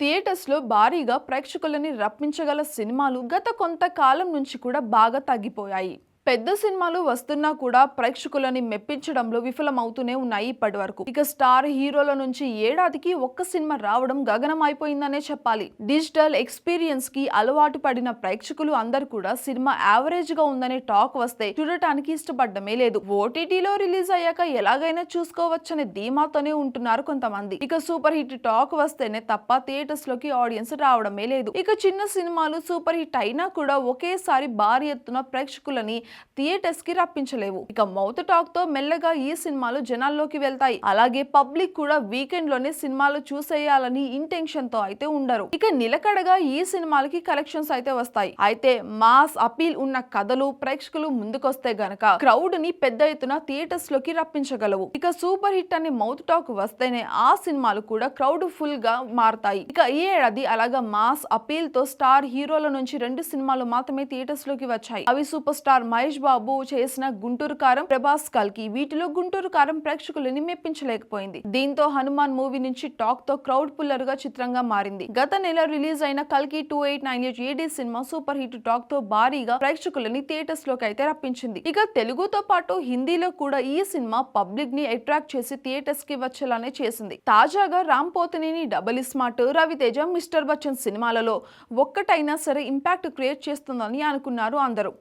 థియేటర్స్లో భారీగా ప్రేక్షకులని రప్పించగల సినిమాలు గత కొంతకాలం నుంచి కూడా బాగా తగ్గిపోయాయి. పెద్ద సినిమాలు వస్తున్నా కూడా ప్రేక్షకులని మెప్పించడంలో విఫలమవుతూనే ఉన్నాయి ఇప్పటి వరకు ఇక స్టార్ హీరోల నుంచి ఏడాదికి ఒక్క సినిమా రావడం గగనం అయిపోయిందనే చెప్పాలి. డిజిటల్ ఎక్స్పీరియన్స్కి అలవాటు పడిన ప్రేక్షకులు అందరు కూడా సినిమా యావరేజ్గా ఉందనే టాక్ వస్తే చూడటానికి ఇష్టపడమే లేదు. ఓటీటీలో రిలీజ్ అయ్యాక ఎలాగైనా చూసుకోవచ్చనే ధీమాతోనే ఉంటున్నారు కొంతమంది. ఇక సూపర్ హిట్ టాక్ వస్తేనే తప్ప థియేటర్స్లోకి ఆడియన్స్ రావడమే లేదు. ఇక చిన్న సినిమాలు సూపర్ హిట్ అయినా కూడా ఒకేసారి భారీ ఎత్తున ప్రేక్షకులని థియేటర్స్కి రప్పించలేవు. ఇక మౌత్ టాక్తో మెల్లగా ఈ సినిమాలు జనాల్లోకి వెళ్తాయి. అలాగే పబ్లిక్ కూడా వీకెండ్లోనే సినిమాలు చూసేయాలని ఇంటెన్షన్తో అయితే ఉండరు. ఇక నిలకడగా ఈ సినిమాలకి కలెక్షన్స్ అయితే వస్తాయి. అయితే మాస్ అపీల్ ఉన్న కథలు ప్రేక్షకులు ముందుకొస్తే గనక క్రౌడ్ని పెద్ద ఎత్తున థియేటర్స్లోకి రప్పించగలవు. ఇక సూపర్ హిట్ అనే మౌత్ టాక్ వస్తేనే ఆ సినిమాలు కూడా క్రౌడ్ ఫుల్గా మారతాయి. ఇక ఈ ఏడాది అలాగా మాస్ అపీల్తో స్టార్ హీరోల నుంచి రెండు సినిమాలు మాత్రమే థియేటర్స్లోకి వచ్చాయి. అవి సూపర్ స్టార్ మై మహేష్ బాబు చేసిన గుంటూరు కారం ప్రభాస్ కల్కి వీటిలో గుంటూరు కారం ప్రేక్షకులని మెప్పించలేకపోయింది. దీంతో హనుమాన్ మూవీ నుంచి టాక్తో క్రౌడ్ పుల్లర్గా చిత్రంగా మారింది. గత నెల రిలీజ్ అయిన కల్కి two eight nine eight AD cinema super hit టాక్తో భారీగా ప్రేక్షకులని థియేటర్స్లోకి అయితే రప్పించింది. ఇక తెలుగుతో పాటు హిందీలో కూడా ఈ సినిమా పబ్లిక్ని అట్రాక్ట్ చేసి థియేటర్స్కి వచ్చేలానే చేసింది. తాజాగా Ram Pothineni double smart Ravi Teja mister Bachchan సినిమాలలో ఒక్కటైనా సరే ఇంపాక్ట్ క్రియేట్ చేస్తుందని అనుకున్నారు అందరూ.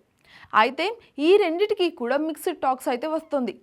అయితే ఈ రెండిటికి కూడా మిక్స్డ్ టాక్స్ అయితే వస్తుంది.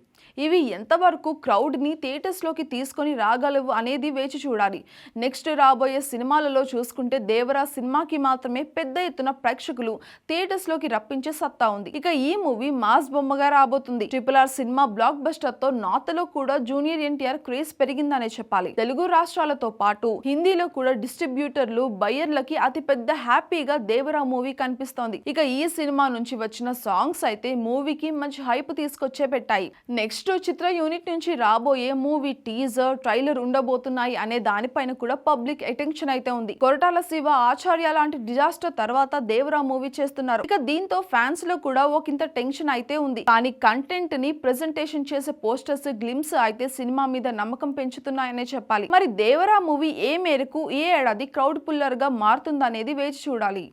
ఇవి ఎంతవరకు క్రౌడ్ని థియేటర్స్లోకి తీసుకొని రాగలవు అనేది వేచి చూడాలి. నెక్స్ట్ రాబోయే సినిమాలలో చూసుకుంటే దేవరా సినిమాకి మాత్రమే పెద్ద ఎత్తున ప్రేక్షకులు థియేటర్స్లోకి రప్పించే సత్తా ఉంది. ఇక ఈ మూవీ మాస్ బొమ్మగా రాబోతుంది. ట్రిపుల్ ఆర్ సినిమా బ్లాక్ బస్టర్తో నార్త్లో కూడా జూనియర్ ఎన్టీఆర్ క్రేజ్ పెరిగిందనే చెప్పాలి. తెలుగు రాష్ట్రాలతో పాటు హిందీలో కూడా డిస్ట్రిబ్యూటర్లు బయ్యర్లకి అతిపెద్ద హ్యాపీగా దేవరా మూవీ కనిపిస్తోంది. ఇక ఈ సినిమా నుంచి వచ్చిన సాంగ్స్ అయితే మూవీకి మంచి హైప్ తీసుకొచ్చే పెట్టాయి. నెక్స్ట్ చిత్ర యూనిట్ నుంచి రాబోయే మూవీ టీజర్ ట్రైలర్ ఉండబోతున్నాయి అనే దానిపైన కూడా పబ్లిక్ అటెన్షన్ అయితే ఉంది. కొరటాల శివ ఆచార్య లాంటి డిజాస్టర్ తర్వాత దేవరా మూవీ చేస్తున్నారు. ఇక దీంతో ఫ్యాన్స్లో కూడా ఒకంత టెన్షన్ అయితే ఉంది. కానీ కంటెంట్ని ప్రెజెంటేషన్ చేసే పోస్టర్స్ గ్లిమ్స్ అయితే సినిమా మీద నమ్మకం పెంచుతున్నాయనే చెప్పాలి. మరి దేవరా మూవీ ఏ మేరకు ఏ ఏడాది క్రౌడ్ పుల్లర్గా మారుతుందనేది వేచి చూడాలి.